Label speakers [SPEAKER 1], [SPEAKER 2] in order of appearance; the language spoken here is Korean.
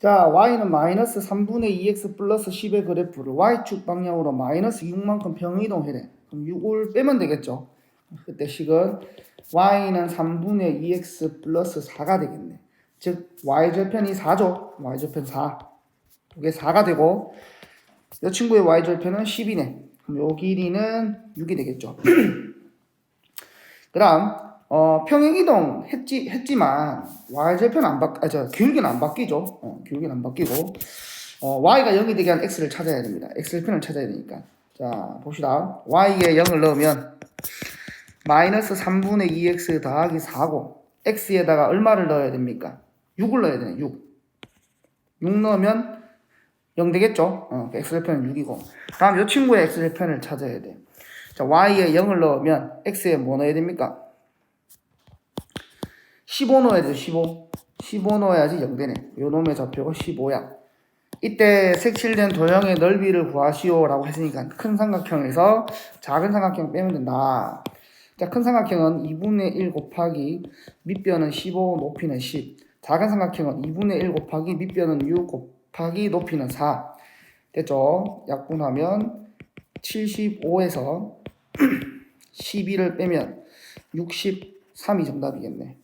[SPEAKER 1] 자, y는 마이너스 3분의 2x 플러스 10의 그래프를 y축 방향으로 마이너스 6만큼 평이동해래. 그럼 6을 빼면 되겠죠. 그때 식은 y는 3분의 2x 플러스 4가 되겠네. 즉 y절편이 4죠. y절편 4. 이게 4가 되고 이 친구의 y절편은 10이네. 그럼 요 길이는 6이 되겠죠. 그다음 어, 평행 이동 했지 했지만 y절편 안 바, 아, 저 기울기는 안 바뀌죠. 어, 기울기는 안 바뀌고 어, y가 0이 되게 한 x를 찾아야 됩니다. x절편을 찾아야 되니까. 자, 봅시다. y에 0을 넣으면 마이너스 3분의 2x 더하기 4고 x에다가 얼마를 넣어야 됩니까? 6을 넣어야 되네. 6. 6 넣으면 0 되겠죠? 어, x절편은 6이고. 다음 이 친구의 x절편을 찾아야 돼. 자, y에 0을 넣으면 x에 뭐 넣어야 됩니까? 15 넣어야 돼, 15. 15 넣어야지 0 되네. 요 놈의 좌표가 15야. 이때 색칠된 도형의 넓이를 구하시오 라고 했으니까 큰 삼각형에서 작은 삼각형 빼면 된다. 자, 큰 삼각형은 2분의 1 곱하기 밑변은 15, 높이는 10. 작은 삼각형은 2분의 1 곱하기 밑변은 6 곱하기 높이는 4. 됐죠? 약분하면 75에서 12를 빼면 63이 정답이겠네.